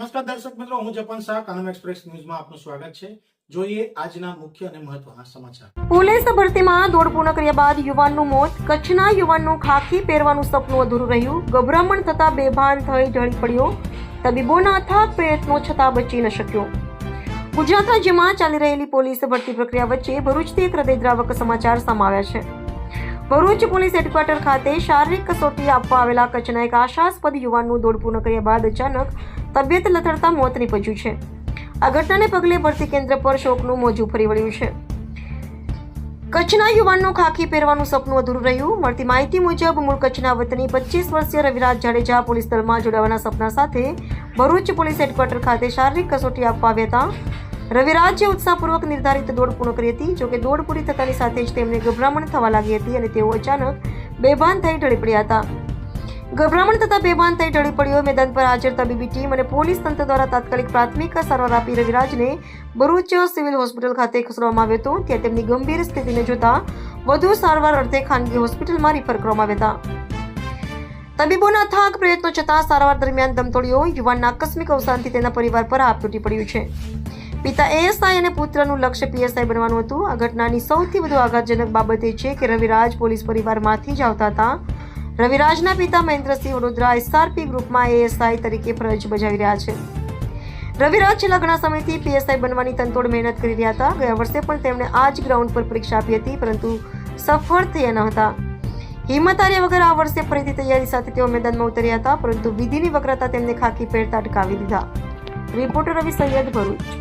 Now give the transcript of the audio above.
નમસ્કાર દર્શક મિત્રો, હું જપન શાહ, કાનમ એક્સપ્રેસ ન્યૂઝમાં આપનું સ્વાગત છે. જોઈએ આજના મુખ્ય અને મહત્વના સમાચાર. પોલીસ ભરતીમાં દોડ પૂર્ણ કર્યા બાદ યુવાનનું મોત. કચ્છના યુવાનનું ખાખી પહેરવાનું સપનું અધૂરું રહ્યું. ગભરામણ થતા બેભાન થઈ ઢળી પડ્યો. તબીબોના અથાગ પ્રયત્નો છતાં બચી ન શક્યો. ગુજરાત રાજ્યમાં ચાલી રહેલી પોલીસ ભરતી પ્રક્રિયા વચ્ચે ભરૂચથી એક હૃદયદ્રાવક સમાચાર સમાવ્યા છે. ભરૂચ પોલીસ હેડક્વાર્ટર ખાતે શારીરિક કસોટી આપવા આવેલા કચ્છના એક આશાસ્પદ યુવાનનું દોડ પૂર્ણ કર્યા બાદ અચાનક તબિયત લથડતા મોત નીપજ્યું છે. આ ઘટનાને પગલે ભરતી કેન્દ્ર પર શોકનું મોજું ફરી વળ્યું છે. કચ્છના યુવાનનું ખાખી પહેરવાનું સપનું અધૂરું રહ્યું. મળતી માહિતી મુજબ, મૂળ કચ્છના વતની પચીસ વર્ષીય રવિરાજ જાડેજા પોલીસ દળમાં જોડાવાના સપના સાથે ભરૂચ પોલીસ હેડક્વાર્ટર ખાતે શારીરિક કસોટી આપવા આવ્યા હતા. રવિરાજે ઉત્સાહપૂર્વક નિર્ધારિત દોડ પૂર્ણ કરી હતી, જોકે દોડ પૂરી થતાની સાથે જ તેમને ગભરામણ થવા લાગી હતી અને તેઓ અચાનક બેભાન થઈ ઢળી પડ્યા હતા. ગભરામણ થતા બેભાન થઈ ઢળી પડ્યો. મેદાન પર હાજર તબીબી ટીમ અને પોલીસ તંત્ર દ્વારા તાત્કાલિક પ્રાથમિક સારવાર આપી રવિરાજને ભરૂચ સિવિલ હોસ્પિટલ ખાતે ખસેડવામાં આવ્યો હતો. ત્યાં તેમની ગંભીર સ્થિતિને જોતા વધુ સારવાર અર્થે ખાનગી હોસ્પિટલમાં રિફર કરવામાં આવ્યા હતા. તબીબોના થાક પ્રયત્નો છતાં સારવાર દરમિયાન દમ તોડ્યો યુવાનના આકસ્મિક અવસાનથી તેના પરિવાર પર આપ તૂટી પડ્યું છે. પિતા એએસઆઈ અને પુત્રનું લક્ષ્ય પીએસઆઈ બનવાનું હતું. આ ઘટનાની સૌથી વધુ આઘાતજનક બાબત એ છે કે રવિરાજ પોલીસ પરિવારમાંથી જ આવતા હતા. રવિરાજના પિતા મહેન્દ્રસિંહ વડોદરા એસઆરપી ગ્રુપમાં એએસઆઈ તરીકે ફરજ બજાવી રહ્યા છે. રવિરાજ છેલ્લા ઘણા સમયથી પીએસઆઈ બનવાની તંતોડ મહેનત કરી રહ્યા હતા. ગયા વર્ષે પણ તેમણે આ જ ગ્રાઉન્ડ પર પરીક્ષા આપી હતી, પરંતુ સફળ થયા ન હતા. હિંમત હાર્યા વગર આ વર્ષે ફરીથી તૈયારી સાથે તેઓ મેદાનમાં ઉતર્યા હતા, પરંતુ વિધિની વક્રતા તેમને ખાકી પહેરતા અટકાવી દીધા. રિપોર્ટર રવિ સૈયદ ભરૂચ.